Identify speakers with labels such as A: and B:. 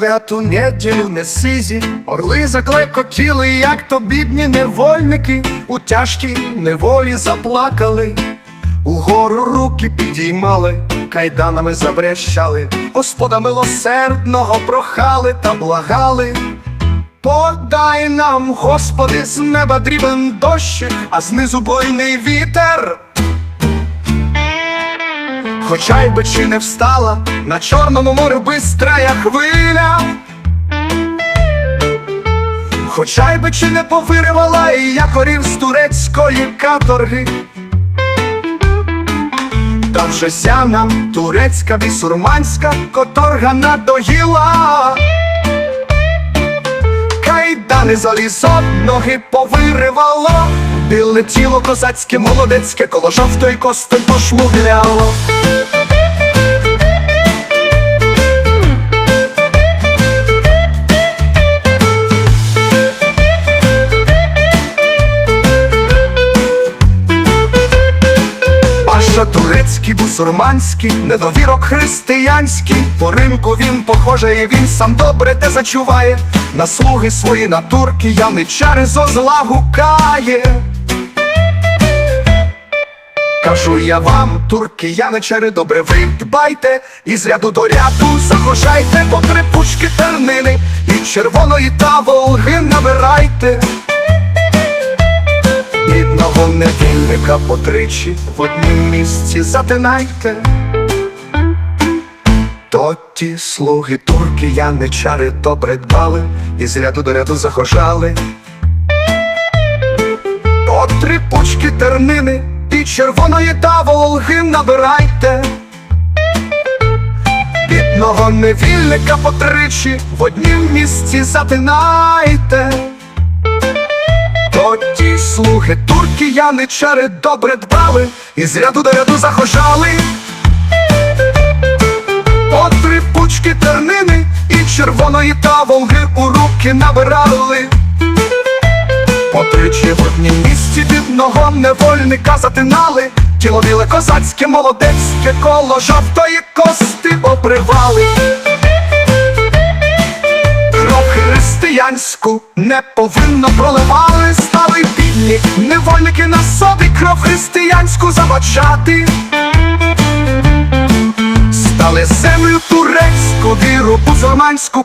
A: святу неділю не сизі, орли заклекотіли, як то бідні невольники, у тяжкій неволі заплакали, угору руки підіймали, кайданами забрящали, Господа милосердного прохали та благали. Подай нам, Господи, з неба дрібен дощик, а знизу бойний вітер. Хоча й би чи не встала на чорному морі бистрая хвиля. Хоча й би чи не повиривала і якорів з турецької каторги. Та вже ся нам турецька бісурманська которга надоїла. Кайдани залізо, ноги повиривало, біле тіло козацьке, молодецьке, коло жовтої кости пошмугляло. Паша турецький, бусурманський, недовірок християнський. По ринку він похожий, він сам добре те зачуває. На слуги свої на турки яничари зо зла гукає. Кажу я вам, турки, яничари, добре ви дбайте, і з ряду до ряду захожайте по три пучки тернини, і червоної та волги набирайте. Бідного невільника потричі в однім місці затинайте. То ті слуги турки, яничари добре дбали, і з ряду до ряду захожали. По три пучки тернини червоної та волги набирайте. Бідного невільника потричі в однім місці затинайте. То ті слуги турки, яничари добре дбали, і з ряду до ряду захожали. По три пучки тернини і червоної та волги у руки набирали. Потричі в однім місці бідного невольника затинали, тіло біле козацьке, молодецьке коло жовтої кости обривали. Кров християнську не повинно проливали, стали бідні невольники на собі кров християнську забачати. Стали землю турецьку, віру бузурманську.